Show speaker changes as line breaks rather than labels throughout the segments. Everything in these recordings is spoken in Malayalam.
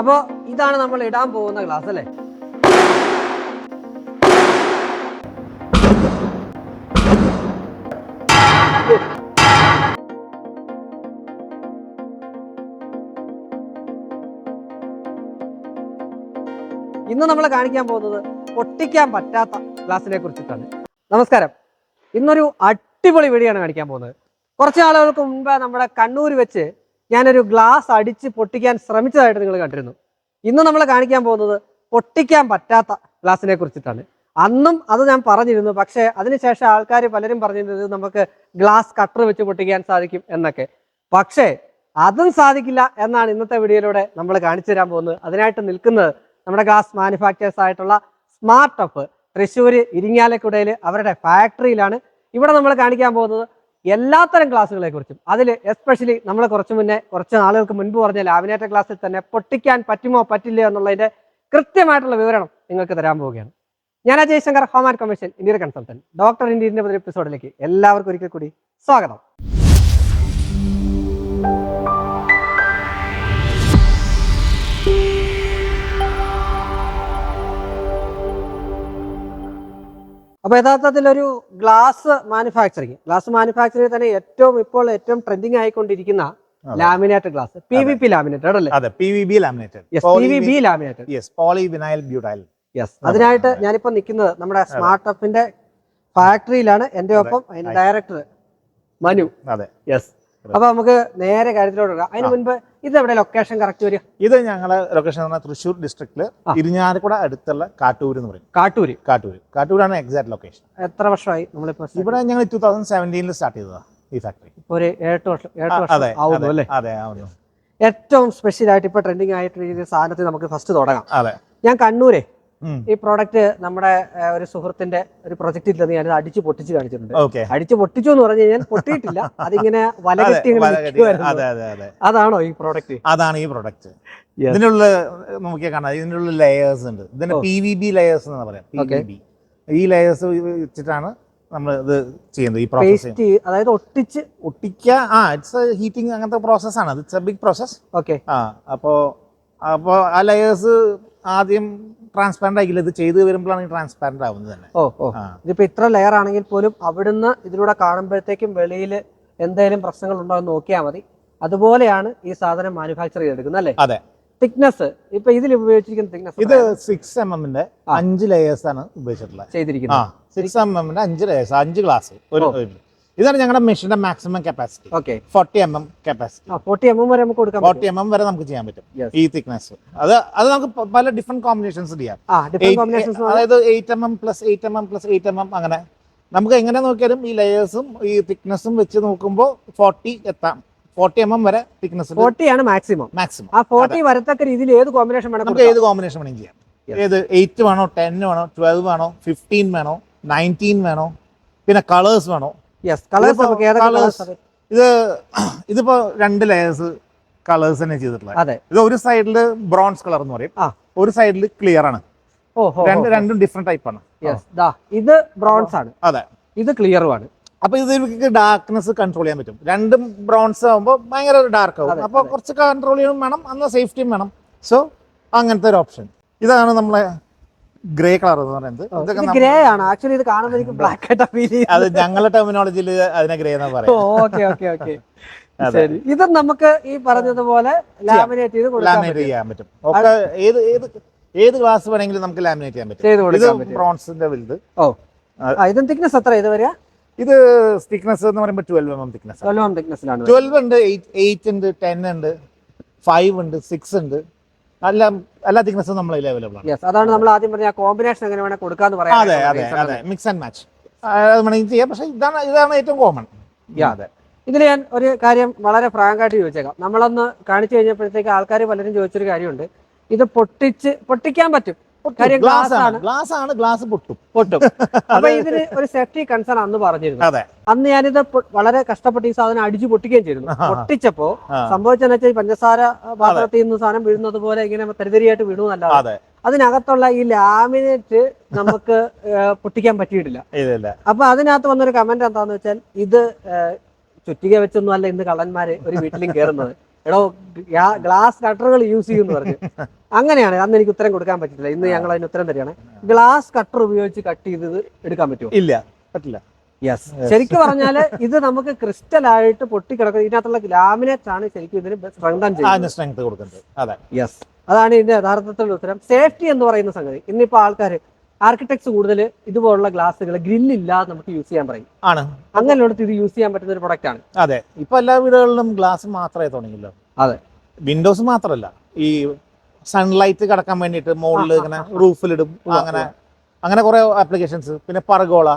അപ്പോൾ ഇതാണ് നമ്മൾ ഇടാൻ പോകുന്ന ഗ്ലാസ് അല്ലേ? ഇന്ന് നമ്മൾ കാണിക്കാൻ പോകുന്നത് പൊട്ടിക്കാൻ പറ്റാത്ത ഗ്ലാസിനെ കുറിച്ചിട്ടാണ്. നമസ്കാരം. ഇന്നൊരു അടിപൊളി വെടിയാണ് കാണിക്കാൻ പോകുന്നത്. കുറച്ച് ആളുകൾക്ക് മുമ്പ് നമ്മുടെ കണ്ണൂർ വെച്ച് ഞാനൊരു ഗ്ലാസ് അടിച്ച് പൊട്ടിക്കാൻ ശ്രമിച്ചതായിട്ട് നിങ്ങൾ കണ്ടിരുന്നു. ഇന്ന് നമ്മൾ കാണിക്കാൻ പോകുന്നത് പൊട്ടിക്കാൻ പറ്റാത്ത ഗ്ലാസിനെ കുറിച്ചിട്ടാണ്. അന്നും അത് ഞാൻ പറഞ്ഞിരുന്നു. പക്ഷേ അതിനുശേഷം ആൾക്കാർ പലരും പറഞ്ഞിരുന്നത് നമുക്ക് ഗ്ലാസ് കട്ടർ വെച്ച് പൊട്ടിക്കാൻ സാധിക്കും എന്നൊക്കെ. പക്ഷേ അതും സാധിക്കില്ല എന്നാണ് ഇന്നത്തെ വീഡിയോയിലൂടെ നമ്മൾ കാണിച്ചു തരാൻ പോകുന്നത്. അതിനായിട്ട് നിൽക്കുന്നത് നമ്മുടെ ഗ്ലാസ് മാനുഫാക്ചേഴ്സ് ആയിട്ടുള്ള സ്മാർട്ട് ടഫ് തൃശ്ശൂർ ഇരിങ്ങാലക്കുടയിൽ അവരുടെ ഫാക്ടറിയിലാണ്. ഇവിടെ നമ്മൾ കാണിക്കാൻ പോകുന്നത് എല്ലാത്തരം ക്ലാസ്സുകളെ കുറിച്ചും. അതിൽ എസ്പെഷ്യലി നമ്മൾ കുറച്ച് മുന്നേ കുറച്ച് നാളുകൾക്ക് മുൻപ് പറഞ്ഞ ലാമിനേറ്റർ ക്ലാസ്സിൽ തന്നെ പൊട്ടിക്കാൻ പറ്റുമോ പറ്റില്ലയോ എന്നുള്ളതിന്റെ കൃത്യമായിട്ടുള്ള വിവരണം നിങ്ങൾക്ക് തരാൻ പോവുകയാണ്. ഞാൻ Ajay Shankar home and commission ഇന്ത്യയുടെ കൺസൾട്ടന്റ് ഡോക്ടർ ഇന്ത്യന്റെ എപ്പിസോഡിലേക്ക് എല്ലാവർക്കും ഒരിക്കൽ കൂടി സ്വാഗതം. അപ്പൊ യഥാർത്ഥത്തിൽ ഒരു ഗ്ലാസ് മാനുഫാക്ചറിങ്. ഗ്ലാസ് മാനുഫാക്ചറിങ് തന്നെ ഏറ്റവും ഇപ്പോൾ ഏറ്റവും ട്രെൻഡിങ് ആയിക്കൊണ്ടിരിക്കുന്ന
അതെ.
Laminated glass. P V P laminated അല്ലേ?
അതെ P V B laminated.
P V B laminated.
Yes poly vinyl butyl
yes അതിനായിട്ട് ഞാനിപ്പോ നിൽക്കുന്നത് നമ്മുടെ സ്മാർട്ട് അപ്പിന്റെ ഫാക്ടറിയിലാണ് എന്റെ ഒപ്പം അതിന്റെ ഡയറക്ടർ മനു.
അതെ.
യെസ് അപ്പൊ നമുക്ക് നേരെ കാര്യത്തിലോട്ട് അതിന് മുൻപ് ഇത് എവിടെ ലൊക്കേഷൻ കറക്റ്റ് വരിക?
ഇത് ഞങ്ങളെ ലൊക്കേഷൻ എന്ന് പറഞ്ഞാൽ തൃശ്ശൂർ
ഡിസ്ട്രിക്റ്റിൽ.
ഇരിഞ്ഞാലക്കുട അടുത്തുള്ള കാട്ടൂർ എന്ന് പറയും.
കാട്ടൂര്?
കാട്ടൂർ കാട്ടൂരാണ് എക്സാക്ട് ലൊക്കേഷൻ
എത്ര വർഷമായി നമ്മളിപ്പോ
ഇവിടെ ഞങ്ങൾ ടൂ തൗസൻഡ് സെവന്റീനിൽ സ്റ്റാർട്ട് ചെയ്തതാണ് ഈ ഫാക്ടറി
ഒരു എട്ട് വർഷം എട്ട് വർഷം ആവുന്നു അല്ലേ?
അതെ ആവുന്നു.
ഏറ്റവും സ്പെഷ്യൽ ആയിട്ട് ഇപ്പൊ ട്രെൻഡിങ് ആയിട്ട് സാധനത്തിൽ നമുക്ക് ഫസ്റ്റ് തുടങ്ങാം.
അതെ.
ഞാൻ കണ്ണൂരെ. ഈ പ്രോഡക്റ്റ് നമ്മുടെ ഒരു സുഹൃത്തിന്റെ ഒരു പ്രൊജക്റ്റിൽ നിന്ന് ഞാനത് അടിച്ചു പൊട്ടിച്ച് കാണിച്ചിട്ടുണ്ട്. അടിച്ചു പൊട്ടിച്ചു എന്ന് പറഞ്ഞു കഴിഞ്ഞാൽ പൊട്ടിയിട്ടില്ല. അതിങ്ങനെ വലകെട്ടി അതാണോ ഈ പ്രോഡക്റ്റ്
അതാണ് ഈ പ്രോഡക്റ്റ്. ഇതിനുള്ള നോക്കിയാൽ കാണാം. ഇതിനുള്ള ലെയേഴ്സ് ഉണ്ട്. ഇതിന്റെ. പി വി ബി ലെയേഴ്സ് എന്ന് പറയാം ഈ ലെയേഴ്സ് വെച്ചിട്ടാണ് നമ്മൾ ഇത് ചെയ്യുന്നത് ഈ പ്രോസസ്
അതായത് ഒട്ടിച്ച്
ഒട്ടിക്ക ആ ഇറ്റ്സ് ഹീറ്റിംഗ് അങ്ങനത്തെ പ്രോസസ്സാണ് it's a big process
okay
ആ അപ്പോ അപ്പോൾ ആ ലെയേഴ്സ് ആദ്യം ട്രാൻസ്പാരന്റ് ആയില്ല ഇത് ചെയ്തു വരുമ്പോഴാണ് ട്രാൻസ്പാരന്റ് ആവുന്നത് തന്നെ.
ഓ ഓ. ഇതിപ്പോ ഇത്ര ലെയർ ആണെങ്കിൽ പോലും അവിടുന്ന് ഇതിലൂടെ കാണുമ്പോഴത്തേക്കും വെളിയിൽ എന്തെങ്കിലും പ്രശ്നങ്ങൾ ഉണ്ടോ എന്ന് നോക്കിയാൽ മതി. അതുപോലെയാണ് ഈ സാധനം മാനുഫാക്ചർ ചെയ്തെടുക്കുന്നത് അല്ലേ?
അതെ.
തിക്നെസ് ഇപ്പൊ ഇതിൽ ഉപയോഗിച്ചിരിക്കുന്ന തിക്നെസ്
ഇത് സിക്സ് എം എമ്മിന്റെ അഞ്ച് ലെയേഴ്സ് ആണ് ഉപയോഗിച്ചിട്ടുള്ളത്.
ചെയ്തിരിക്കുന്നത്.
സിക്സ് എം എമ്മിന്റെ അഞ്ച് ലെയേഴ്സ് അഞ്ച് ഗ്ലാസ് ഒരു- ഇതാണ് ഞങ്ങളുടെ മെഷീന്റെ maximum capacity
okay
forty M M capacity
forty M M വരെ നമുക്ക് കൊടുക്കാം
ഫോർട്ടി എം എം വരെ നമുക്ക് ചെയ്യാൻ പറ്റും. ഈ തിക്നെസ് അത് അത് നമുക്ക് പല ഡിഫറെന്റ് കോമ്പിനേഷൻസ് ചെയ്യാം. അതായത് eight M M plus eight M M plus eight M M അങ്ങനെ. നമുക്ക് എങ്ങനെ നോക്കിയാലും ഈ ലെയേഴ്സും ഈ തിക്നെസ്സും വെച്ച് നോക്കുമ്പോൾ ഫോർട്ടി എത്താം. ഫോർട്ടി എം എം വരെ തിക്നെസ്
ഫോർട്ടി ആണ് മാക്സിമം
മാക്സിമം
ആ ഫോർട്ടി വരത്തക്ക രീതിയിൽ ഏത് കോമ്പിനേഷൻ വേണം
നമുക്ക് ഏത് കോമ്പിനേഷൻ വേണം ചെയ്യാം. ഏത് എയ്റ്റ് വേണോ ടെൻ വേണോ ട്വൽവ് വേണോ ഫിഫ്റ്റീൻ വേണോ നയന്റീൻ വേണോ പിന്നെ കളേഴ്സ് വേണോ
യെസ് കളേഴ്സ് നമുക്ക് ഏതൊക്കെ?
ഇത് ഇതിപ്പോ രണ്ട് ലെയേഴ്സ് കളേഴ്സ് തന്നെ ചെയ്തിട്ടുള്ളത്.
അതെ.
ഇത് ഒരു സൈഡിൽ ബ്രോൺസ് കളർ എന്ന് പറയും. ഒരു സൈഡിൽ ക്ലിയർ ആണ്. രണ്ട് രണ്ടും ഡിഫറെന്റ് ടൈപ്പ് ആണ്.
ഇത് ബ്രോൺസ് ആണ്.
അതെ.
ഇത് ക്ലിയറും ആണ്.
അപ്പൊ ഇത് ഇവർക്ക് ഡാർക്ക്നെസ് കൺട്രോൾ ചെയ്യാൻ പറ്റും. രണ്ടും ബ്രോൺസ് ആകുമ്പോൾ ഭയങ്കര ഡാർക്ക്
ആകും
ആവും. അപ്പൊ കുറച്ച് കൺട്രോൾ ചെയ്യണം വേണം അന്ന് സേഫ്റ്റിയും വേണം. സോ അങ്ങനത്തെ ഒരു ഓപ്ഷൻ ഇതാണ് നമ്മളെ ഗ്രേ കളർ എന്ന് പറയുന്നത്. ഇതൊക്കെ
ഗ്രേ ആണ്. ആക്ച്വലി ഇത് കാണുമ്പോൾ എനിക്ക് ബ്ലാക്ക് ആയിട്ട് ഫീൽ ചെയ്യും
അത് ഞങ്ങളുടെ ടെർമിനോളജിയിൽ അതിനെ ഗ്രേ എന്നാ പറയുന്നത്
ഓക്കെ ഓക്കെ ഓക്കെ. ശരി. ഇത് നമുക്ക് ഈ പറഞ്ഞതുപോലെ ലാമിനേറ്റ് ചെയ്ത്
ലാമിനേറ്റ്. ചെയ്യാൻ പറ്റും. ഒക്കെ ഏത് ഏത് ഏത് ഗ്ലാസ് വേണമെങ്കിലും നമുക്ക് ലാമിനേറ്റ് ചെയ്യാൻ പറ്റും. ഇത് ബ്രോൺസിന്റെ വലുത്.
ഓ. ഇത് തിക്നെസ് എത്ര ഇത് വരിക
ഇത് തിക്നെസ് എന്ന് പറയുമ്പോൾ twelve M M thickness
twelve M ആണ്
ട്വൽവ് ഉണ്ട് എയ്റ്റ് ഉണ്ട് ടെൻ ഉണ്ട് ഫൈവ് ഉണ്ട് സിക്സ് ഉണ്ട്. എല്ലാ എല്ലാ തിക്നെസ്സും നമ്മൾ അവൈലബിൾ ആണ്.
യെസ് അതാണ് നമ്മൾ ആദ്യം പറഞ്ഞ കോമ്പിനേഷൻ എങ്ങനെ വേണേ കൊടുക്കാന്ന് പറയാം
അതെ അതെ അതെ. മിക്സ് ആൻഡ് മാച്ച് അത് വേണമെങ്കിൽ ചെയ്യാം. പക്ഷേ ഇതാണ് ഇതാണ് ഏറ്റവും കോമൺ
അതെ. ഇതിൽ ഞാൻ ഒരു കാര്യം വളരെ ഫ്രാങ്ക് ആയിട്ട് ചോദിച്ചേക്കാം. നമ്മളൊന്ന് കാണിച്ചു കഴിഞ്ഞപ്പോഴത്തേക്ക് ആൾക്കാർ പലരും ചോദിച്ചൊരു കാര്യമുണ്ട്. ഇത് പൊട്ടിച്ച് പൊട്ടിക്കാൻ പറ്റും. കാര്യം
ഗ്ലാസ് ആണ്. ഗ്ലാസ് ആണ് ഗ്ലാസ് പൊട്ടും.
പൊട്ടും. അപ്പൊ ഇതിന് ഒരു സേഫ്റ്റി കൺസേൺ അന്ന് പറഞ്ഞിരുന്നു
അതെ.
അന്ന് ഞാനിത് വളരെ കഷ്ടപ്പെട്ട് ഈ സാധനം അടിച്ചു പൊട്ടിക്കുകയും ചെയ്തിരുന്നു.
ആഹാ.
പൊട്ടിച്ചപ്പോ സംഭവിച്ചെന്ന് വെച്ചാൽ പഞ്ചസാര പാത്രത്തിൽ നിന്ന് സാധനം വീഴുന്നത് പോലെ ഇങ്ങനെ തെരുതെരിയായിട്ട് വീണു
അതെ.
അതിനകത്തുള്ള ഈ ലാമിനേറ്റ് നമുക്ക് പൊട്ടിക്കാൻ പറ്റിയിട്ടില്ല. അപ്പൊ അതിനകത്ത് വന്നൊരു കമന്റ് എന്താന്ന് വെച്ചാൽ ഇത് ചുറ്റിക വെച്ചൊന്നും അല്ല ഇന്ന് കള്ളന്മാര് ഒരു വീട്ടിലും കയറുന്നത് എടോ ഗ്ലാസ് കട്ടറുകൾ യൂസ് ചെയ്യുമെന്ന് പറഞ്ഞു. അങ്ങനെയാണ്. അന്ന് എനിക്ക് ഉത്തരം കൊടുക്കാൻ പറ്റില്ല ഇന്ന് ഞങ്ങൾ അതിന് ഉത്തരം തരികയാണ്. ഗ്ലാസ് കട്ടർ ഉപയോഗിച്ച് കട്ട് ചെയ്തത് എടുക്കാൻ പറ്റുമോ?
ഇല്ല. പറ്റില്ല.
യെസ് ശരിക്കും പറഞ്ഞാൽ ഇത് നമുക്ക് ക്രിസ്റ്റൽ ആയിട്ട് പൊട്ടിക്കിടക്കുന്നത് ഇതിനകത്തുള്ള ലാമിനേറ്റ് ആണ് ശരിക്കും ഇതിന്
സ്ട്രെങ്ത് കൊടുക്കുന്നത്
യെസ് അതാണ് ഇതിന്റെ യഥാർത്ഥത്തിലുള്ള ഉത്തരം. സേഫ്റ്റി എന്ന് പറയുന്ന സംഗതി. ഇന്നിപ്പോ ആൾക്കാർ ആർക്കിടെക്ട്സ് കൂടുതൽ ഇതുപോലുള്ള ഗ്ലാസ്സുകൾ ഗ്രില്ലില്ലാതെ നമുക്ക് യൂസ് ചെയ്യാൻ പറയും.
ആണ്.
അങ്ങനെയുള്ളത് ഇത് യൂസ് ചെയ്യാൻ പറ്റുന്ന ഒരു പ്രൊഡക്റ്റ് ആണ്.
അതെ. ഇപ്പൊ എല്ലാ വീടുകളിലും ഗ്ലാസ് മാത്രമേ തുടങ്ങിയല്ലോ
അതെ.
വിൻഡോസ് മാത്രമല്ല. ഈ സൺലൈറ്റ് കടക്കാൻ വേണ്ടിട്ട് മുകളിൽ ഇങ്ങനെ റൂഫിലിടും അങ്ങനെ അങ്ങനെ കുറെ ആപ്ലിക്കേഷൻസ് പിന്നെ പറഗോള.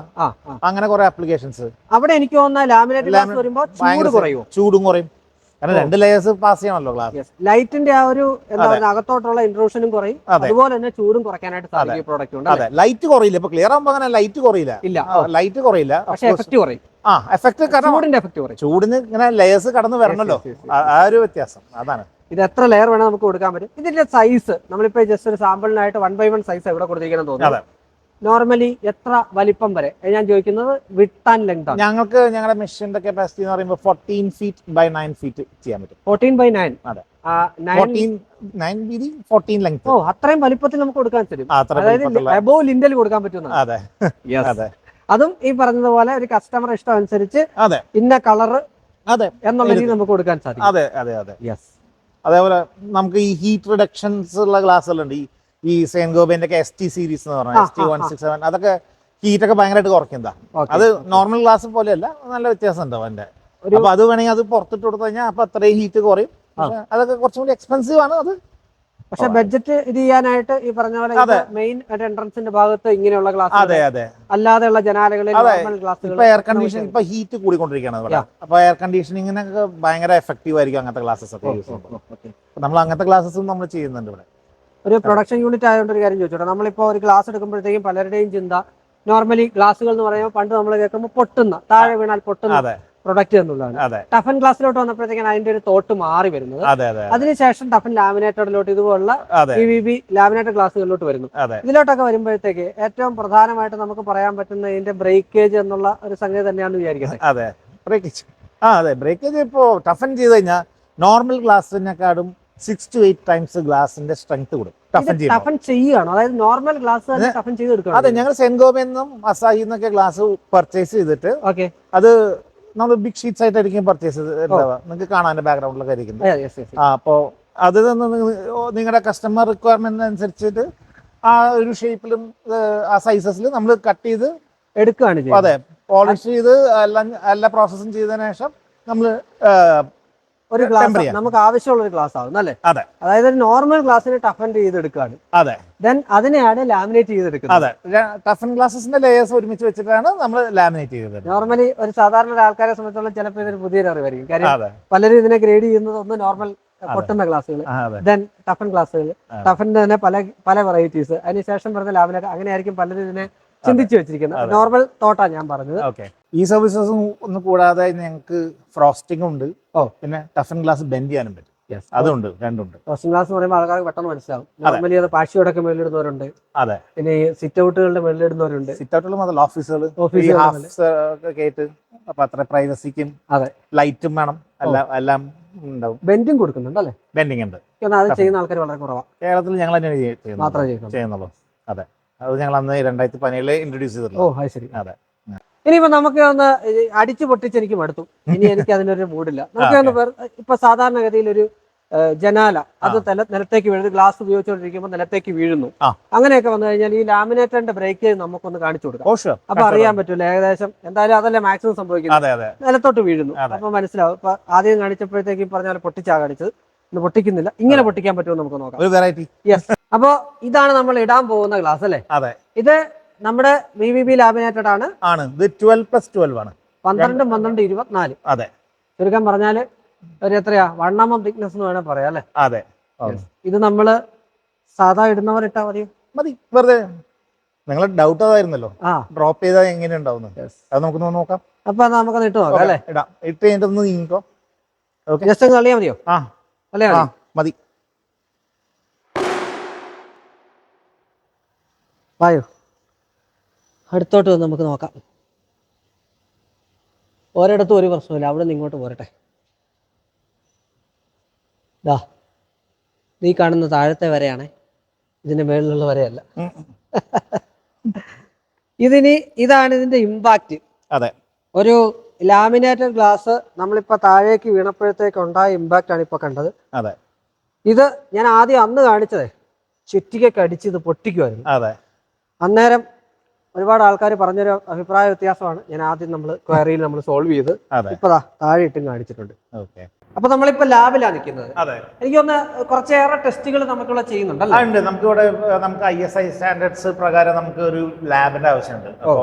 അങ്ങനെ കുറെ ആപ്ലിക്കേഷൻസ്
അവിടെ എനിക്ക് തോന്നുന്ന ലാമിനേറ്റ് വരുമ്പോൾ ചൂട്
ചൂടും കുറയും. കാരണം രണ്ട് ലെയേഴ്സ് പാസ് ചെയ്യണമല്ലോ ഗ്ലാസ്
ലൈറ്റിന്റെ ആ ഒരു എന്താ പറയുക അകത്തോട്ടുള്ള ഇൻട്രൂഷനും കുറയും. അതുപോലെ തന്നെ ചൂടും കുറയ്ക്കാനായിട്ട് സാധിക്കും പ്രോഡക്റ്റ് ഉണ്ട്
അതെ. ലൈറ്റ് കുറയില്ല. ഇപ്പൊ ക്ലിയർ ആകുമ്പോ അങ്ങനെ ലൈറ്റ് കുറയില്ല.
ഇല്ല.
ലൈറ്റ് കുറയില്ല.
പക്ഷേ എഫക്റ്റ് കുറയും.
ആ എഫക്റ്റ് കാരണം
ചൂടിന്റെ എഫക്റ്റ് കുറയും.
ചൂടിന് ഇങ്ങനെ ലെയേഴ്സ് കടന്നു വരണല്ലോ. ആ- ഒരു വ്യത്യാസം. അതാണ്.
ഇത് എത്ര ലെയർ വേണം നമുക്ക് കൊടുക്കാൻ പറ്റും. ഇതിന്റെ സൈസ് നമ്മളിപ്പോ ജസ്റ്റ് ഒരു സാമ്പിളിനായിട്ട് വൺ ബൈ വൺ സൈസ് എവിടെ കൊടുത്തിരിക്കണം. തോന്നുന്നു. നോർമലി എത്ര വലിപ്പം വരെ? ഞാൻ ചോദിക്കുന്നത് വിട്ട് ആൻഡ് ലെങ്ത് ആണ്.
ഞങ്ങൾക്ക് ഞങ്ങളുടെ മെഷീന്റെ കപ്പാസിറ്റി എന്ന് പറയുമ്പോൾ fourteen feet by nine feet ചെയ്യാൻ പറ്റും.
ഫോർട്ടീൻ ബൈ നയൻ
അതെ.
ഓ അത്രയും വലിപ്പത്തിൽ നമുക്ക് കൊടുക്കാൻ തരും അതായത് അബോവ് ലിൻഡൽ കൊടുക്കാൻ പറ്റുന്ന
അതെ. അതെ.
അതും ഈ പറഞ്ഞതുപോലെ ഒരു കസ്റ്റമർ ഇഷ്ടം അനുസരിച്ച്
അതെ.
ഇന്ന കളർ
അതെ.
എന്നുള്ള രീതി നമുക്ക് കൊടുക്കാൻ സാധിക്കും.
അതെ അതെ അതെ.
യെസ്
അതേപോലെ നമുക്ക് ഈ ഹീറ്റ് റിഡക്ഷൻസ് ഉള്ള ഗ്ലാസ് എല്ലാം ഉണ്ട്. ഈ ഈ സെയിൻ ഗോബിന്റെ ഒക്കെ എസ് ടി സീരീസ് എന്ന് പറഞ്ഞാൽ S T one. Six seven അതൊക്കെ ഹീറ്റ് ഒക്കെ ഭയങ്കരമായിട്ട് കുറയ്ക്കുന്നതാ അത് നോർമൽ ഗ്ലാസ് പോലെയല്ല നല്ല വ്യത്യാസം ഉണ്ടാവും അതിന്റെ അപ്പൊ അത് വേണമെങ്കിൽ അത് പുറത്തിട്ട് കൊടുത്തു കഴിഞ്ഞാൽ അപ്പൊ അത്രയും ഹീറ്റ് കുറയും. അതൊക്കെ കുറച്ചും കൂടി എക്സ്പെൻസീവ് ആണ് അത്.
പക്ഷെ ബഡ്ജറ്റ് ഇത് ചെയ്യാനായിട്ട് ഈ പറഞ്ഞ പോലെ മെയിൻ എൻട്രൻസിന്റെ ഭാഗത്ത് ഇങ്ങനെയുള്ള ഗ്ലാസ്
അതെ അതെ.
അല്ലാതെയുള്ള ജനാലകളിൽ
എയർ കണ്ടീഷൻ ഇപ്പൊ ഹീറ്റ് കൂടിക്കൊണ്ടിരിക്കുകയാണ് ഇവിടെ. അപ്പൊ എയർ കണ്ടീഷനിങ്ങിനൊക്കെ ഭയങ്കര എഫക്റ്റീവ് ആയിരിക്കും അങ്ങനത്തെ ഗ്ലാസസ് ഒക്കെ യൂസ് ചെയ്യുമ്പോൾ. നമ്മൾ അങ്ങനത്തെ ഗ്ലാസസും നമ്മൾ ചെയ്യുന്നുണ്ട് ഇവിടെ.
ഒരു പ്രൊഡക്ഷൻ യൂണിറ്റ് ആയതുകൊണ്ട് ഒരു കാര്യം ചോദിച്ചോട്ടെ? നമ്മളിപ്പോ ഒരു ഗ്ലാസ് എടുക്കുമ്പോഴത്തേക്കും പലരുടെയും ചിന്ത നോർമലി ഗ്ലാസുകൾ എന്ന് പറയുമ്പോൾ പണ്ട് നമ്മൾ കേൾക്കുമ്പോൾ പൊട്ടുന്ന താഴെ വീണാൽ പൊട്ടുന്ന പ്രൊഡക്റ്റ് എന്നുള്ളതാണ്. ടഫൻ ഗ്ലാസ്സിലോട്ട് വന്നപ്പോഴത്തേക്കാണ് അതിന്റെ ഒരു തോട്ട് മാറി വരുന്നത്.
അതെ അതെ
അതിനുശേഷം ടഫൻ ലാമിനേറ്റഡിലോട്ട് ഇതുപോലുള്ള ഇ വി ബി ലാമിനേറ്റഡ് ഗ്ലാസ്സുകളിലോട്ട് വരുന്നു. ഇതിലോട്ടൊക്കെ വരുമ്പോഴത്തേക്ക് ഏറ്റവും പ്രധാനമായിട്ട് നമുക്ക് പറയാൻ പറ്റുന്ന ഇതിന്റെ ബ്രേക്കേജ് എന്നുള്ള ഒരു സംഗതി തന്നെയാണെന്ന് വിചാരിക്കുന്നത്
അതെ. ബ്രേക്കേജ് ആ അതെ. ബ്രേക്കേജ് ഇപ്പോ ടഫൻ ചെയ്ത് കഴിഞ്ഞാൽ നോർമൽ ഗ്ലാസിനെക്കാളും സിക്സ് ടു എയ്റ്റ് ടൈംസ് ഗ്ലാസിന്റെ സ്ട്രെങ്ത് കൊടുക്കും. ടഫൻ ചെയ്യുമ്പോൾ.
ടഫൻ ചെയ്യുകയാണോ. അതായത് നോർമൽ ഗ്ലാസ് തന്നെ ടഫൻ ചെയ്ത്
അതെ ഞങ്ങൾ സെൻഗോമെന്നും അസാഹി എന്നൊക്കെ ഗ്ലാസ് പർച്ചേസ് ചെയ്തിട്ട്
ഓക്കെ
അത് നമ്മൾ ബിഗ് ഷീറ്റ്സ് ആയിട്ടായിരിക്കും പർച്ചേസ് ഉണ്ടാവുക നിങ്ങൾക്ക് കാണാൻ ബാക്ക്ഗ്രൗണ്ടിലൊക്കെ ആയിരിക്കും ആ അപ്പോൾ അത് നിങ്ങളുടെ കസ്റ്റമർ റിക്വയർമെന്റ് അനുസരിച്ചിട്ട് ആ ഒരു ഷേപ്പിലും ആ സൈസസിലും നമ്മൾ കട്ട് ചെയ്ത്
എടുക്കുകയാണ്
അതെ പോളിഷ് ചെയ്ത് എല്ലാം എല്ലാ പ്രോസസ്സും ചെയ്തതിനു ശേഷം നമ്മൾ
ഒരു
ക്ലാസ്
ഗ്ലാസ് നമുക്ക് ആവശ്യമുള്ള ഒരു ഗ്ലാസ് ആവും അല്ലേ?
അതെ.
അതായത് ഒരു നോർമൽ ഗ്ലാസ്സിന് ടഫൻ ചെയ്തെടുക്കുകയാണ്.
അതെ.
ദെൻ അതിനെയാണ് ലാമിനേറ്റ് ചെയ്തെടുക്കുന്നത്.
അതെ. ടഫൻ ഗ്ലാസസിന്റെ ലേയേഴ്സ് ഒരുമിച്ച് വെച്ചിട്ടാണ് നമ്മൾ ലാമിനേറ്റ് ചെയ്തത്.
നോർമലി ഒരു സാധാരണ ആൾക്കാരെ സംബന്ധിച്ചോളം ചിലപ്പോൾ ഇതൊരു പുതിയൊരു അറിവായിരിക്കും. കാര്യം പലരും ഇതിനെ ഗ്രേഡ് ചെയ്യുന്നത് ഒന്ന് നോർമൽ പൊട്ടുന്ന ഗ്ലാസ്സുകൾ ദെൻ ടഫൻ ഗ്ലാസ്സുകൾ ടഫന്റെ തന്നെ പല പല വെറൈറ്റീസ് അതിനുശേഷം പറഞ്ഞ ലാമിനേറ്റ് അങ്ങനെയായിരിക്കും പലരും ഇതിനെ ചിന്തിച്ചു വെച്ചിരിക്കുന്നത് നോർമൽ തോട്ടാ ഞാൻ പറഞ്ഞത്.
ഓക്കെ. ഈ സർവീസസ് ഒന്നും കൂടാതെ ഞങ്ങൾക്ക് ഫ്രോസ്റ്റിംഗ് ഉണ്ട്.
ഓ.
പിന്നെ ടഫൻ ഗ്ലാസ് ബെൻഡ് ചെയ്യാനും പറ്റും. അതുണ്ട് രണ്ടുണ്ട്.
ഫ്രോസ്റ്റിംഗ് ഗ്ലാസ് എന്ന് പറയുമ്പോൾ ആൾക്കാർക്ക് പെട്ടെന്ന് മനസ്സിലാവും. നോർമലി അത് പാഷിയോടൊക്കെ മേലിടുന്നവരുണ്ട്
അതെ.
പിന്നെ ഈ സിറ്റ് ഔട്ടുകളുടെ മേലിടുന്നവരുണ്ട്
സിറ്റ് ഔട്ടുകൾ മുതൽ ഓഫീസുകൾ ഓഫീസ് കേട്ട് അപ്പൊ അത്ര പ്രൈവസിക്കും
അതെ.
ലൈറ്റും വേണം. എല്ലാം എല്ലാം ഉണ്ടാവും.
ബെൻഡിങ് കൊടുക്കുന്നുണ്ട് അല്ലേ?
ബെൻഡിങ് ഉണ്ട്.
അത് ചെയ്യുന്ന ആൾക്കാർ വളരെ കുറവാണ്
കേരളത്തിൽ ഞങ്ങൾ തന്നെയാണ് ചെയ്യുന്നത്.
മാത്രമേ ചെയ്യുന്നുള്ളൂ.
അതെ. അത് ഞങ്ങൾ അന്ന് രണ്ടായിരത്തി പതിനേഴിൽ ഇൻട്രൊഡ്യൂസ്
ഓ
ചെയ്തിട്ടുള്ളൂ
അത് ശരി.
അതെ.
ഇനിയിപ്പോ നമുക്ക് ഒന്ന് അടിച്ചു പൊട്ടിച്ച് എനിക്ക് മടുത്തു. ഇനി എനിക്ക് അതിനൊരു മൂടില്ല. നമുക്ക് ഒന്ന് ഇപ്പൊ സാധാരണഗതിയിൽ ഒരു ജനാല അത് തല നിലത്തേക്ക് വീഴുന്നു. ഗ്ലാസ് ഉപയോഗിച്ചുകൊണ്ടിരിക്കുമ്പോൾ നിലത്തേക്ക് വീഴുന്നു. അങ്ങനെയൊക്കെ വന്നു കഴിഞ്ഞാൽ ഈ ലാമിനേറ്ററിന്റെ ബ്രേക്ക് നമുക്കൊന്ന് കാണിച്ചു കൊടുക്കാം.
ഓ
അപ്പൊ അറിയാൻ പറ്റൂല ഏകദേശം എന്തായാലും അതല്ലേ മാക്സിമം സംഭവിക്കുന്നത്? നിലത്തോട്ട് വീഴുന്നു. അപ്പൊ മനസ്സിലാവും. ഇപ്പൊ ആദ്യം കാണിച്ചപ്പോഴത്തേക്ക് പറഞ്ഞാൽ പറഞ്ഞ പോലെ പൊട്ടിച്ചാ കാണിച്ചത്. ഇന്ന് പൊട്ടിക്കുന്നില്ല. ഇങ്ങനെ പൊട്ടിക്കാൻ പറ്റുമോ നമുക്ക് നോക്കാം.
ഒരു വെറൈറ്റി
അപ്പൊ ഇതാണ് നമ്മൾ ഇടാൻ പോകുന്ന ഗ്ലാസ് അല്ലേ?
അതെ.
ഇത് നമ്മുടെ വി വി ബി ലാമിനേറ്റഡ് ആണ്.
ആണ്. ഇത് ട്വൽവ് പ്ലസ് ട്വൽവ് ആണ്.
പന്ത്രണ്ടും പന്ത്രണ്ട് ഇരുപത്തിനാല്.
അതെ.
ചുരുക്കം പറഞ്ഞാൽ ഒരു എത്രയാ? വണ്ണമ്മം തിക്നെസ് എന്ന് വേണേ പറയാം അല്ലെ?
അതെ.
ഇത് നമ്മൾ സാധാ ഇടുന്നവർ ഇട്ടാ മതി.
മതി. വെറുതെ. നിങ്ങൾ ഡൗട്ട് അതായിരുന്നല്ലോ.
ആ.
ഡ്രോപ്പ് ചെയ്താൽ എങ്ങനെ ഉണ്ടാവുന്നു അത് നമുക്ക് നോക്കാം.
അപ്പൊ നമുക്ക് ഇട്ട് നോക്കാം അല്ലേ?
ഇടാം. ഇട്ട് കഴിഞ്ഞിട്ട് ഒന്ന് നീങ്ങിക്കോ. ഓക്കെ
ജസ്റ്റ് ഒന്ന് തള്ളിയാ മതിയോ?
ആ.
അല്ലേ
ആ
മതി. വായോ. അടുത്തോട്ട് വന്ന് നമുക്ക് നോക്കാം. ഒരിടത്തും ഒരു പ്രശ്നമില്ല അവിടെ നിന്ന് ഇങ്ങോട്ട് പോരട്ടെ. ദാ നീ കാണുന്ന താഴത്തെ വരെയാണ്. ഇതിന്റെ മേളിലുള്ള വരെയല്ല.
ഇതിന്
ഇതിനി ഇതാണ് ഇതിന്റെ ഇമ്പാക്റ്റ്
അതെ.
ഒരു ലാമിനേറ്റഡ് ഗ്ലാസ് നമ്മളിപ്പോ താഴേക്ക് വീണപ്പോഴത്തേക്ക് ഉണ്ടായ ഇമ്പാക്റ്റ് ആണ് ഇപ്പൊ കണ്ടത്.
അതെ.
ഇത് ഞാൻ ആദ്യം അന്ന് കാണിച്ചതേ ചുറ്റികയ്ക്ക് അടിച്ച് ഇത് പൊട്ടിക്കുമായിരുന്നു
അതെ.
അന്നേരം ഒരുപാട് ആൾക്കാർ പറഞ്ഞൊരു അഭിപ്രായ വ്യത്യാസമാണ് ഞാൻ ആദ്യം നമ്മൾ ക്വയറിയിൽ നമ്മൾ സോൾവ് ചെയ്ത് ഇപ്പതാ താഴെ ഇട്ടും കാണിച്ചിട്ടുണ്ട്. അപ്പൊ നമ്മളിപ്പോ ലാബിലാണ് നിൽക്കുന്നത്.
അതെ.
എനിക്ക് ഒന്ന് കുറച്ചേറെ ടെസ്റ്റുകൾ നമുക്കുള്ള ചെയ്യുന്നുണ്ടല്ലോ
ഉണ്ട്. നമുക്ക് ഇവിടെ നമുക്ക് ഐ എസ് ഐ സ്റ്റാൻഡേർഡ്സ് പ്രകാരം നമുക്ക് ഒരു ലാബിന്റെ ആവശ്യമുണ്ട്. അപ്പോ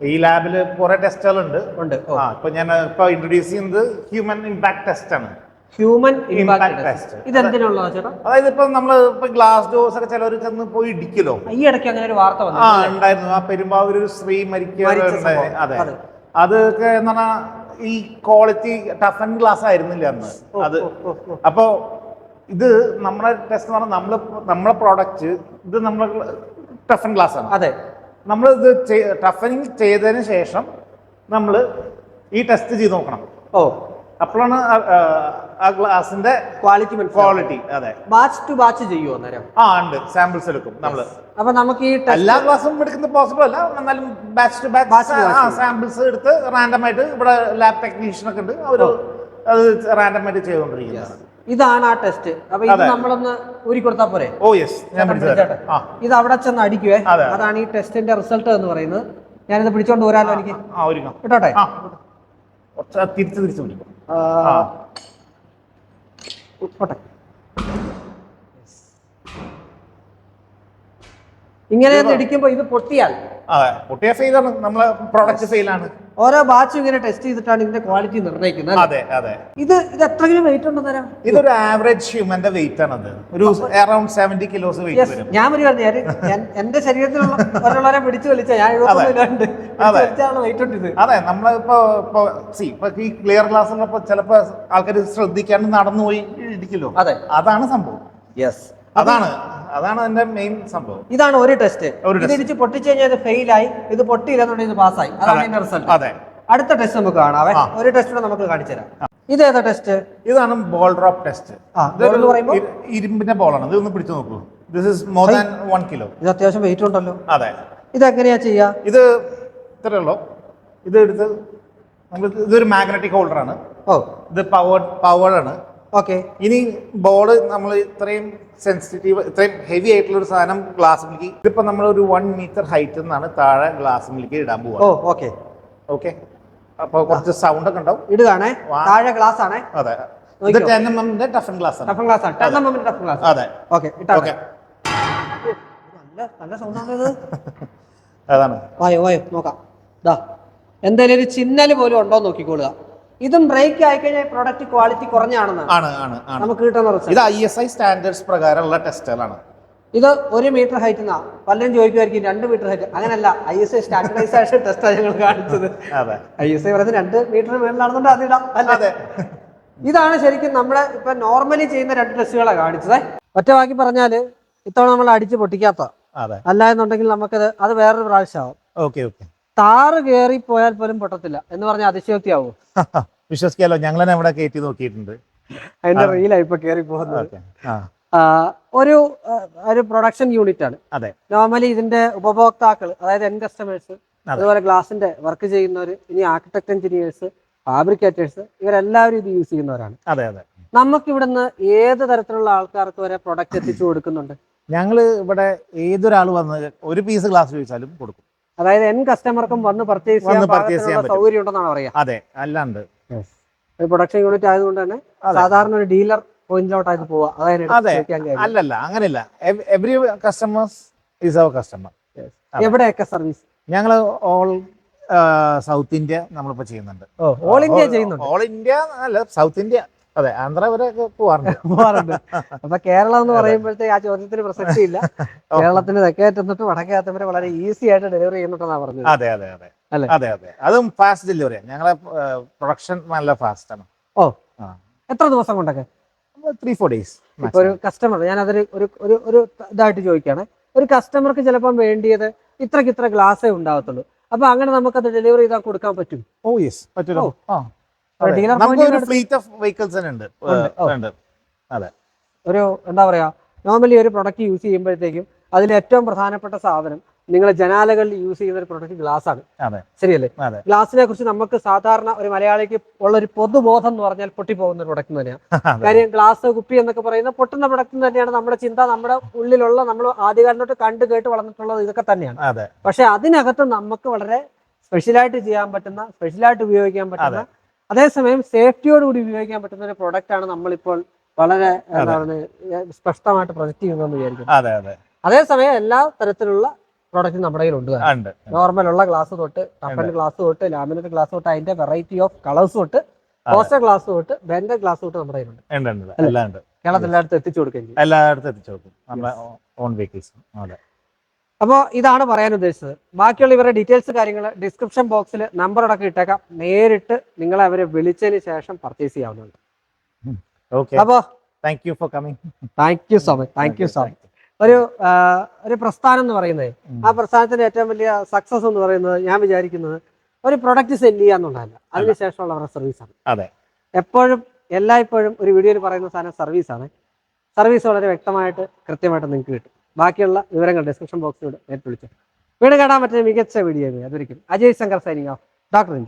ഈ ലാബിൽ കുറെ ടെസ്റ്റുകൾ ഉണ്ട്.
ഉണ്ട്
ആ ഇപ്പൊ ഞാൻ ഇപ്പൊ ഇൻട്രൊഡ്യൂസ് ചെയ്യുന്നത് ഹ്യൂമൻ ഇമ്പാക്ട് ടെസ്റ്റ് ആണ്.
ഹ്യൂമൻ ഇമ്പാക്ട് ടെസ്റ്റ് ചേട്ടാ?
അതായത് ഇപ്പൊ നമ്മൾ ഇപ്പൊ ഗ്ലാസ് ഡോസ് ഒക്കെ ചിലവർ ചെന്ന് പോയി ഇടിക്കലോ?
ഈ ഇടയ്ക്ക് അങ്ങനെ ഒരു വാർത്ത വന്നു.
ആ ഉണ്ടായിരുന്നു. ആ പെരുമ്പാവൂർ ഒരു സ്ത്രീ മരിക്കുക. അതെ.
അതെ.
അതൊക്കെ എന്ന് പറഞ്ഞാൽ ഈ ക്വാളിറ്റി ടഫ് ആൻഡ് ഗ്ലാസ് ആയിരുന്നില്ല അന്ന്. അത്. അപ്പോ ഇത് നമ്മുടെ ടെസ്റ്റ് എന്ന് പറഞ്ഞാൽ നമ്മൾ നമ്മളെ പ്രോഡക്റ്റ് ഇത് നമ്മളെ ടഫ് ആൻഡ് ഗ്ലാസ് ആണ്.
അതെ.
നമ്മൾ ഇത് ടഫനിങ് ചെയ്തതിന് ശേഷം നമ്മൾ ഈ ടെസ്റ്റ് ചെയ്ത് നോക്കണം.
ഓ.
അപ്പോഴാണ് ആ- ഗ്ലാസിന്റെ
ക്വാളിറ്റി
ക്വാളിറ്റി അതെ.
ബാച്ച് ടു ബാച്ച് ചെയ്യുമോ അന്നേരം?
ആ ഉണ്ട്. സാമ്പിൾസ് എടുക്കും നമ്മൾ
അപ്പൊ നമുക്ക് ഈ
എല്ലാ ക്ലാസ്സും എടുക്കുന്നത് പോസിബിൾ അല്ല. എന്നാലും ബാച്ച് ടു ബാച്ച് ആ സാമ്പിൾസ് എടുത്ത് റാൻഡം ആയിട്ട് ഇവിടെ ലാബ് ടെക്നീഷ്യൻ ഒക്കെ ഉണ്ട്. അവർ അത് റാൻഡം ആയിട്ട് ചെയ്തുകൊണ്ടിരിക്കുന്നത്
ഇതാണ് ആ ടെസ്റ്റ് അപ്പൊ ഇത് നമ്മളൊന്ന് ഊരി കൊടുത്താൽ പോരെ?
ഓ യെസ്
ഇത് അവിടെ ചെന്ന് അടിക്കുവേ. അതാണ് ഈ ടെസ്റ്റിന്റെ റിസൾട്ട് എന്ന് പറയുന്നത്. ഞാനിത് പിടിച്ചോണ്ട് വരാലോ എനിക്ക്? കേട്ടോട്ടെ
തിരിച്ച് തിരിച്ച് പിടിക്കും.
ഇങ്ങനെ ഇടിക്കുമ്പോ ഇത് പൊട്ടിയാൽ
അതെ പൊട്ടിയ ഫെയിലാണ് നമ്മളെ പ്രോഡക്റ്റ് ഫെയിലാണ്
ഓരോ ബാച്ചും ഇങ്ങനെ ടെസ്റ്റ് ചെയ്തിട്ടാണ് ഇതിന്റെ ക്വാളിറ്റി നിർണയിക്കുന്നത്
അതെ അതെ.
ഇത് ഇത് എത്രങ്കിലും വെയിറ്റ് ഉണ്ടോ തരാം
ഇതൊരു ആവറേജ് ഹ്യൂമന്റെ വെയിറ്റ് അത്. ഒരു അറൌണ്ട് സെവന്റി കിലോസ് വെയിറ്റ് വരും.
ഞാൻ ഒരു ഞാൻ ഞാൻ- എന്റെ ശരീരത്തിലുള്ള ഒരാളെ പിടിച്ചു വലിച്ച ഞാൻ
അതെ.
വെയിറ്റ് ഉണ്ട് ഇത്.
അതെ നമ്മളിപ്പോ ഇപ്പൊ സി ഇപ്പൊ ഈ ക്ലിയർ ഗ്ലാസ് ഉള്ളപ്പോ ചിലപ്പോ ആൾക്കാർ ശ്രദ്ധിക്കാണ്ട് നടന്നു പോയി ഇടിക്കല്ലോ
അതെ.
അതാണ് സംഭവം.
യെസ്
അതാണ്. അതാണ് അതിന്റെ മെയിൻ സംഭവം.
ഇതാണ് ഒരു ടെസ്റ്റ് തിരിച്ച് പൊട്ടിച്ചു കഴിഞ്ഞാൽ ഫെയിൽ ആയി ഇത് പൊട്ടിയില്ലെന്നുണ്ടെങ്കിൽ ഇത് പാസ്സായി അതാണ്. ഇതിന്റെ റിസൾട്ട്
അതെ.
അടുത്ത ടെസ്റ്റ് നമുക്ക് കാണാവേ. ഒരു ടെസ്റ്റ് നമുക്ക് കാണിച്ചു തരാം. ഇത് ഏതാ ടെസ്റ്റ്
ഇതാണ് ബോൾ ഡ്രോപ്പ് ടെസ്റ്റ്? ഇരുമ്പിന്റെ ബോളാണ് ഇത് ഒന്ന് പിടിച്ചു നോക്കൂ. This is more than one kilo
ഇത് അത്യാവശ്യം വെയിറ്റ് ഉണ്ടല്ലോ.
അതെ.
ഇത് എങ്ങനെയാ ചെയ്യാ?
ഇത് ഇത്രേ ഉള്ളൂ. ഇത് എടുത്ത് ഇതൊരു മാഗ്നറ്റിക് ഹോൾഡർ ആണ്.
ഓ.
ഇത് പവർ പവേർഡ് ആണ്.
ഓക്കെ.
ഇനി ബോൾ നമ്മൾ ഇത്രയും സെൻസിറ്റീവ് ഇത്രയും ഹെവി ആയിട്ടുള്ള ഒരു സാധനം ഗ്ലാസ് മിൽക്ക് ഇതിപ്പോ നമ്മൾ ഒരു വൺ മീറ്റർ ഹൈറ്റിൽ നിന്നാണ് താഴെ ഗ്ലാസ് മിൽക്ക് ഇടാൻ
ഓ
പോവാ
ഓക്കെ
ഓക്കെ അപ്പൊ കുറച്ച് സൗണ്ട് ഒക്കെ ഉണ്ടാവും.
ഇടുകയാണേ.
വാ.
താഴെ ഗ്ലാസ് ആണേ.
അതെ. ഇത്
നോക്കിക്കോ.
ടെൻ എം എമ്മിന്റെ ടഫൻ ഗ്ലാസ് ആണ്.
ടഫൻ ഗ്ലാസ് ആണ്. ടെൻ എം ടഫൻ ഗ്ലാസ്
അതെ.
ഓക്കെ ഇട്ടാ
ഓക്കെ
നല്ല നല്ല സൗണ്ട്
അതാണ്.
വായോ വായോ നോക്കാം. ദാ എന്തായാലും ഒരു ചിന്നൽ പോലും ഉണ്ടോ എന്ന് നോക്കിക്കോളുക. ഇതും ബ്രേക്ക് ആയി കഴിഞ്ഞാൽ പ്രോഡക്റ്റ് ക്വാളിറ്റി കുറഞ്ഞാണെന്ന്
ആണ് ആണ് ആണ്.
നമുക്ക് കിട്ടുന്ന റിസൾട്ട്
ഇത് ഐ എസ് ഐ സ്റ്റാൻഡേർഡ്സ് പ്രകാരമുള്ള ടെസ്റ്റുകളാണ്
ഇത് ഒരു മീറ്റർ ഹൈറ്റ് എന്നാ പലരും ചോദിക്കുമായിരിക്കും രണ്ട് മീറ്റർ ഹൈറ്റ് അങ്ങനല്ല ഐ എസ് ഐ സ്റ്റാൻഡേർഡൈസ് ടെസ്റ്റാണ് ഞങ്ങൾ കാണിച്ചത്. ഐ എസ് ഐ പറയുന്നത് രണ്ട് മീറ്റർ മേളിലാണെന്നുണ്ട് അതിടാം
അല്ലാതെ
ഇതാണ് ശരിക്കും നമ്മുടെ ഇപ്പൊ നോർമലി ചെയ്യുന്ന രണ്ട് ടെസ്റ്റുകളാണ് കാണിച്ചത്. ഒറ്റ വാക്കി പറഞ്ഞാൽ ഇത്തവണ നമ്മൾ അടിച്ച് പൊട്ടിക്കാത്ത അല്ല എന്നുണ്ടെങ്കിൽ നമുക്കത് അത് വേറൊരു പ്രാവശ്യമാവും.
Okay okay.
താറ് കയറി പോയാൽ പോലും പൊട്ടത്തില്ല എന്ന് പറഞ്ഞ അതിശയോക്തിയാവും.
വിശ്വസിക്കാലോ ഞങ്ങൾ തന്നെ ഇവിടെ കയറ്റി നോക്കിയിട്ടുണ്ട്.
അതിന്റെ റീലാണ് ഇപ്പൊ കയറി പോകുന്നത്. ഒരു ഒരു പ്രൊഡക്ഷൻ യൂണിറ്റ് ആണ്.
അതെ.
നോർമലി ഇതിന്റെ ഉപഭോക്താക്കൾ അതായത് എൻ കസ്റ്റമേഴ്സ് അതുപോലെ ഗ്ലാസിന്റെ വർക്ക് ചെയ്യുന്നവര് ഇനി ആർക്കിടെക്ട് എഞ്ചിനീയേഴ്സ് ഫാബ്രിക്കേറ്റേഴ്സ് ഇവരെല്ലാവരും ഇത് യൂസ് ചെയ്യുന്നവരാണ്.
അതെ അതെ.
നമുക്ക് ഇവിടുന്ന് ഏത് തരത്തിലുള്ള ആൾക്കാർക്ക് വരെ പ്രൊഡക്റ്റ് എത്തിച്ചു കൊടുക്കുന്നുണ്ട്?
ഞങ്ങൾ ഇവിടെ ഏതൊരാൾ വന്ന് ഒരു പീസ് ഗ്ലാസ് ചോദിച്ചാലും കൊടുക്കും.
അതായത് എൻ കസ്റ്റമർക്കും വന്ന് പർച്ചേസ് ചെയ്യാൻ. സൗകര്യം ഉണ്ടെന്നാണ് പറയാ
അതെ അല്ലാണ്ട്.
പ്രൊഡക്ഷൻ യൂണിറ്റ് ആയതുകൊണ്ട് തന്നെ സാധാരണ ഒരു ഡീലർ പോയിന്റിലോട്ടായി പോവുക. അതായത്.
അല്ലല്ല അങ്ങനെയല്ല. Every customers is our customer.
എവിടെയൊക്കെ സർവീസ്
ഞങ്ങൾ ഓൾ സൗത്ത് ഇന്ത്യ നമ്മളിപ്പോ ചെയ്യുന്നുണ്ട്.
ഓൾ ഇന്ത്യ ചെയ്യുന്നുണ്ട്.
ഓൾ ഇന്ത്യ അല്ല സൗത്ത് ഇന്ത്യ അതെ ആന്ധ്ര വരെ പോവാറുണ്ട്.
പോവാറുണ്ട്. അപ്പൊ കേരളം എന്ന് പറയുമ്പോഴത്തേക്ക് ആ ചോദ്യത്തിന് പ്രസക്തി ഇല്ല കേരളത്തിന് തെക്കേറ്റം തൊട്ട് വടക്കേ അറ്റം വരെ വളരെ ഈസി ആയിട്ട് ഡെലിവറി ചെയ്യുന്നുണ്ടെന്നാണ് പറഞ്ഞത്.
അതെ അതെ അതെ.
അല്ലേ?
അതെ അതെ. അതും ഫാസ്റ്റ് ഡെലിവറിയാണ് ഞങ്ങളെ പ്രൊഡക്ഷൻ നല്ല ഫാസ്റ്റ് ആണ്.
ഓ. എത്ര ദിവസം കൊണ്ടൊക്കെ?
ത്രീ ഫോർ ഡേയ്സ്
ഇപ്പൊ ഒരു കസ്റ്റമർ ഞാൻ അതൊരു ഒരു ഒരു ഒരു ഇതായിട്ട് ചോദിക്കുകയാണ്. ഒരു കസ്റ്റമർക്ക് ചിലപ്പം വേണ്ടിയത് ഇത്രക്ക് ഇത്ര ഗ്ലാസ്സേ ഉണ്ടാവത്തുള്ളൂ. അപ്പൊ അങ്ങനെ നമുക്കത് ഡെലിവറി ചെയ്താൽ കൊടുക്കാൻ പറ്റും?
ഓ യെസ്
പറ്റുമോ
ആ. നമുക്ക് ഒരു ഫ്ലീറ്റ് ഓഫ് വെഹിക്കിൾസ് തന്നെ ഉണ്ട്.
ഉണ്ട്.
അതെ.
ഒരു എന്താ പറയാ നോർമലി ഒരു പ്രൊഡക്റ്റ് യൂസ് ചെയ്യുമ്പോഴത്തേക്കും അതിൽ ഏറ്റവും പ്രധാനപ്പെട്ട സാധനം നിങ്ങൾ ജനാലകളിൽ യൂസ് ചെയ്യുന്ന ഒരു പ്രൊഡക്റ്റ് ഗ്ലാസ് ആണ്. ശരിയല്ലേ. ഗ്ലാസിനെ കുറിച്ച് നമുക്ക് സാധാരണ ഒരു മലയാളിക്ക് ഉള്ള ഒരു പൊതുബോധം എന്ന് പറഞ്ഞാൽ പൊട്ടിപ്പോകുന്ന ഒരു പ്രൊഡക്റ്റ് തന്നെയാണ് കാര്യം ഗ്ലാസ് കുപ്പി എന്നൊക്കെ പറയുന്ന പൊട്ടുന്ന പ്രൊഡക്റ്റ് തന്നെയാണ് നമ്മുടെ ചിന്ത നമ്മുടെ ഉള്ളിലുള്ള നമ്മൾ ആദ്യകാലം തൊട്ട് കണ്ടു കേട്ട് വളർന്നിട്ടുള്ളത് ഇതൊക്കെ തന്നെയാണ്. പക്ഷെ അതിനകത്ത് നമുക്ക് വളരെ സ്പെഷ്യലായിട്ട് ചെയ്യാൻ പറ്റുന്ന സ്പെഷ്യലായിട്ട് ഉപയോഗിക്കാൻ പറ്റുന്ന അതേസമയം സേഫ്റ്റിയോട് കൂടി ഉപയോഗിക്കാൻ പറ്റുന്ന ഒരു പ്രൊഡക്റ്റ് ആണ് നമ്മളിപ്പോൾ വളരെ എന്താണ് സ്പഷ്ടമായിട്ട് പ്രൊജക്ട് ചെയ്യുന്നതെന്ന് വിചാരിക്കുന്നു.
അതെ അതെ.
അതേസമയം എല്ലാ തരത്തിലുള്ള പ്രോഡക്റ്റ് നമ്മുടെ കയ്യിലുണ്ട്
ഉണ്ട്.
നോർമൽ ഉള്ള ഗ്ലാസ് തൊട്ട് ടഫൻ ഗ്ലാസ് തൊട്ട് ലാമിനേറ്റ് ഗ്ലാസ് തൊട്ട് അതിന്റെ വെറൈറ്റി ഓഫ് കളേഴ്സ് തൊട്ട് പോസ്റ്റർ ഗ്ലാസ് തൊട്ട് ബെൻഡ് ഗ്ലാസ് തൊട്ട് നമ്മുടെ കയ്യിലുണ്ട്. കേരളത്തിൽ എല്ലായിടത്തും എത്തിച്ചു കൊടുക്കുകയും
എല്ലായിടത്തും എത്തിച്ചു കൊടുക്കും. ഓൺ വെഹിക്കിൾസ് അതെ.
അപ്പോൾ ഇതാണ് പറയാൻ ഉദ്ദേശിച്ചത്. ബാക്കിയുള്ള ഇവരുടെ ഡീറ്റെയിൽസ് കാര്യങ്ങൾ ഡിസ്ക്രിപ്ഷൻ ബോക്സിൽ നമ്പർ അടക്കം ഇട്ടേക്കാം. നേരിട്ട് നിങ്ങളെ അവരെ വിളിച്ചതിന് ശേഷം പർച്ചേസ് ചെയ്യാവുന്നതാണ്. അപ്പോ
thank you for coming
thank you so much thank you so much ഒരു ഒരു പ്രസ്ഥാനം എന്ന് പറയുന്നത് ആ പ്രസ്ഥാനത്തിന്റെ ഏറ്റവും വലിയ സക്സസ് എന്ന് പറയുന്നത് ഞാൻ വിചാരിക്കുന്നത് ഒരു പ്രൊഡക്റ്റ് സെൻഡ് ചെയ്യുക എന്നുള്ളതല്ല. അതിനുശേഷമുള്ള അവരുടെ സർവീസാണ്
അതെ.
എപ്പോഴും എല്ലായ്പ്പോഴും ഒരു വീഡിയോയിൽ പറയുന്ന സാധനം സർവീസാണ് സർവീസ് വളരെ വ്യക്തമായിട്ട് കൃത്യമായിട്ട് നിങ്ങൾക്ക് കിട്ടും. ബാക്കിയുള്ള വിവരങ്ങൾ ഡിസ്ക്രിപ്ഷൻ ബോക്സിലൂടെ നേരിട്ട് വിളിച്ചു. വീട് കാണാൻ പറ്റുന്ന മികച്ച വീഡിയോ അതൊരിക്കലും Ajay Shankar signing off doctor N